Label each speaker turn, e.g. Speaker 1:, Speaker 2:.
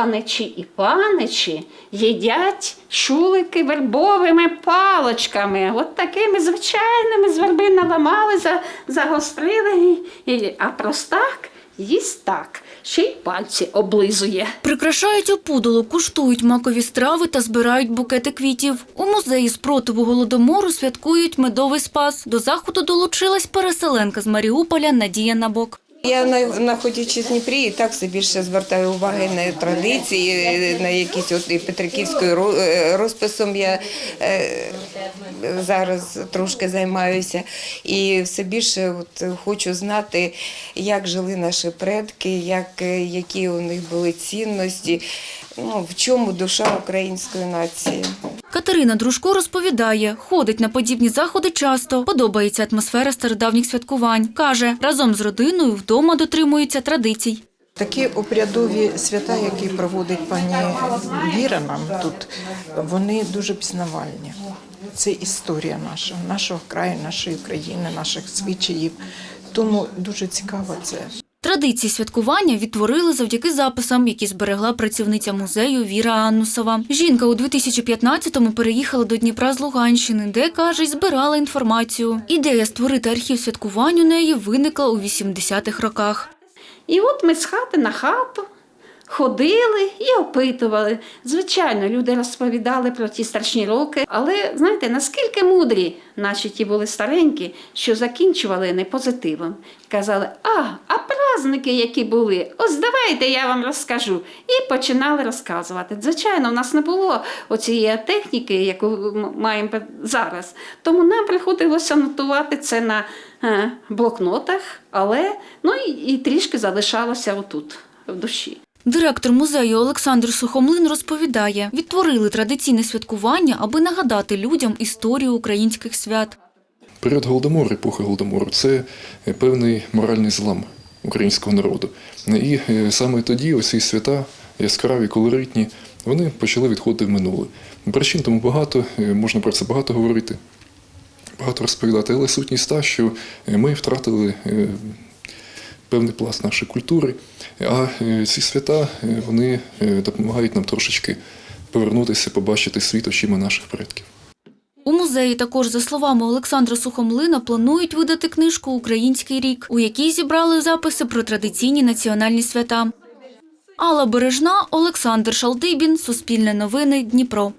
Speaker 1: паничі і паничі їдять шулики вербовими палочками. От такими звичайними з верби наламали, за, загострили. А простак їсть так, ще й пальці облизує.
Speaker 2: Прикрашають опудало, куштують макові страви та збирають букети квітів. У музеї спротиву голодомору святкують медовий спас. До заходу долучилась переселенка з Маріуполя Надія Набок.
Speaker 3: Я на- знаходячись в Дніпрі, і так все більше звертаю уваги на традиції, на якісь от і Петриківською е, розписом я е, зараз трошки займаюся. І все більше от хочу знати, як жили наші предки, як, е, які у них були цінності, ну, в чому душа української нації.
Speaker 2: Катерина Дружко розповідає, ходить на подібні заходи часто. Подобається атмосфера стародавніх святкувань. Каже, разом з родиною вдома дотримується традицій.
Speaker 4: Такі обрядові свята, які проводить пані Віра нам тут, вони дуже пізнавальні. Це історія наша, нашого краю, нашої країни, наших звичаїв. Тому дуже цікаво це.
Speaker 2: Традиції святкування відтворили завдяки записам, які зберегла працівниця музею Віра Аннусова. Жінка у 2015-му переїхала до Дніпра з Луганщини, де, каже, збирала інформацію. Ідея створити архів святкувань у неї виникла у 80-х роках.
Speaker 1: І от ми з хати на хату ходили і опитували. Звичайно, люди розповідали про ті страшні роки, але знаєте, наскільки мудрі наші ті були старенькі, що закінчували не позитивом. Казали, а, а праздники, які були, ось давайте я вам розкажу. І починали розказувати. Звичайно, в нас не було оцієї техніки, яку ми маємо зараз. Тому нам приходилося нотувати це на е, блокнотах, але ну і, і трішки залишалося отут, в душі.
Speaker 2: Директор музею Олександр Сухомлин розповідає, відтворили традиційне святкування, аби нагадати людям історію українських свят.
Speaker 5: Період голодомору, епоха голодомору це е, певний моральний злам українського народу. І е, саме тоді оці свята, яскраві, колоритні, вони почали відходити в минуле. Причин тому багато, е, можна про це багато говорити, багато розповідати, але сутність та, що е, ми втратили певний пласт нашої культури, а ці свята вони допомагають нам трошечки повернутися, побачити світ очима наших предків.
Speaker 2: У музеї також, за словами Олександра Сухомлина, планують видати книжку Український рік, у якій зібрали записи про традиційні національні свята. Алла Бережна, Олександр Шалдибін, Суспільне новини, Дніпро.